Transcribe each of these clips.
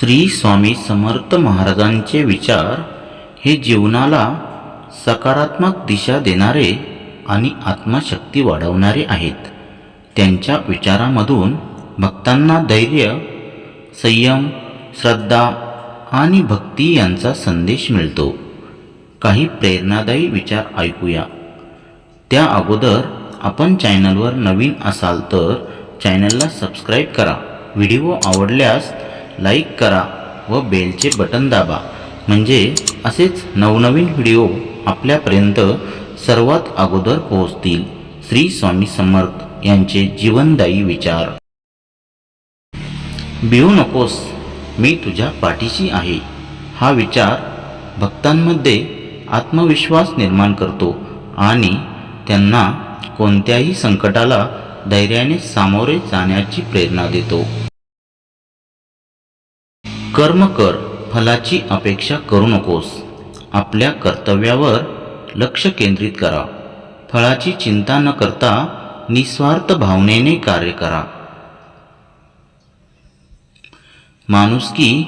श्री स्वामी समर्थ महाराजांचे विचार हे जीवनाला सकारात्मक दिशा देणारे आणि आत्मशक्ती वाढवणारे आहेत. त्यांच्या विचारामधून भक्तांना धैर्य संयम श्रद्धा आणि भक्ती यांचा संदेश मिळतो. काही प्रेरणादायी विचार ऐकूया. त्या अगोदर आपण चॅनलवर नवीन असाल तर चॅनलला सबस्क्राईब करा. व्हिडिओ आवडल्यास लाईक करा व बेलचे बटन दाबा. म्हणजे असेच नवनवीन व्हिडिओ आपल्यापर्यंत सर्वात अगोदर पोहोचतील. श्री स्वामी समर्थ यांचे जीवनदायी विचार. भिवू नकोस मी तुझ्या पाठीशी आहे. हा विचार भक्तांमध्ये आत्मविश्वास निर्माण करतो आणि त्यांना कोणत्याही संकटाला धैर्याने सामोरे जाण्याची प्रेरणा देतो. कर्म कर फलाची अपेक्षा करू नकोस. आपल्या कर्तव्यावर लक्ष केंद्रित करा. फळाची चिंता न करता निस्वार्थ भावनेने कार्य करा. माणुसकी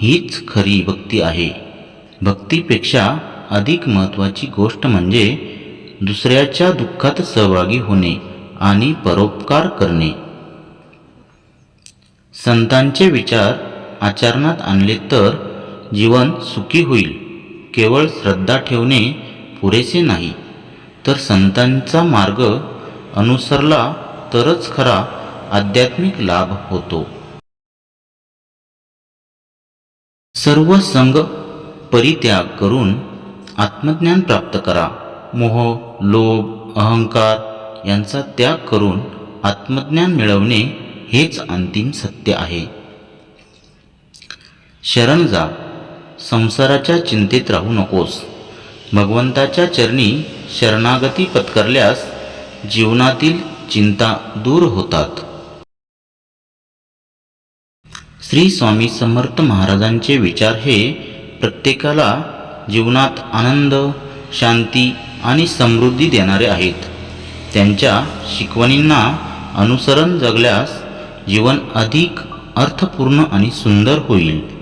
हीच खरी भक्ती आहे. भक्तीपेक्षा अधिक महत्त्वाची गोष्ट म्हणजे दुसऱ्याच्या दुःखात सहभागी होणे आणि परोपकार करणे. संतांचे विचार आचरणात आणले तर जीवन सुखी होईल. केवळ श्रद्धा ठेवणे पुरेसे नाही. तर संतांचा मार्ग अनुसरला तरच खरा आध्यात्मिक लाभ होतो. सर्व संग परित्याग करून आत्मज्ञान प्राप्त करा. मोह लोभ अहंकार यांचा त्याग करून आत्मज्ञान मिळवणे हेच अंतिम सत्य आहे. शरण जा. संसाराच्या चिंतेत राहू नकोस. भगवंताच्या चरणी शरणागती पत्करल्यास जीवनातील चिंता दूर होतात. श्री स्वामी समर्थ महाराजांचे विचार हे प्रत्येकाला जीवनात आनंद शांती आणि समृद्धी देणारे आहेत. त्यांच्या शिकवणींना अनुसरण जगल्यास जीवन अधिक अर्थपूर्ण आणि सुंदर होईल.